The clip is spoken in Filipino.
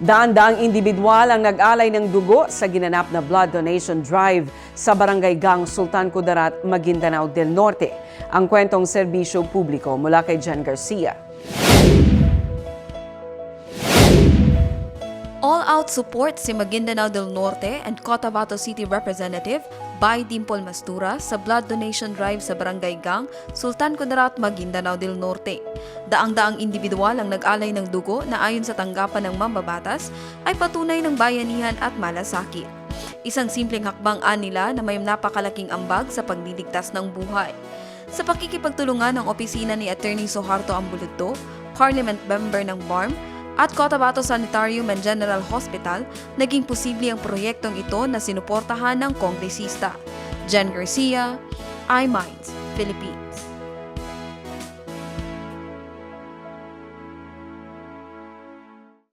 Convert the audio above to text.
Daan-daang individual ang nag-alay ng dugo sa ginanap na blood donation drive sa Barangay Gang, Sultan Kudarat, Maguindanao del Norte. Ang kwentong serbisyo publiko mula kay Jan Garcia. All-out support si Maguindanao del Norte and Cotabato City Representative by Dimple Mastura sa blood donation drive sa Barangay Gang, Sultan Kudarat, Maguindanao del Norte. Daang-daang individual ang nag-alay ng dugo na ayon sa tanggapan ng mambabatas ay patunay ng bayanihan at malasakit. Isang simpleng hakbang nila na may napakalaking ambag sa pagliligtas ng buhay. Sa pakikipagtulungan ng opisina ni Attorney Soharto Ambulito, Parliament member ng BARM, at Cotabato Sanitarium and General Hospital, naging posible ang proyektong ito na sinuportahan ng kongresista. Jen Garcia, iMinds, Philippines.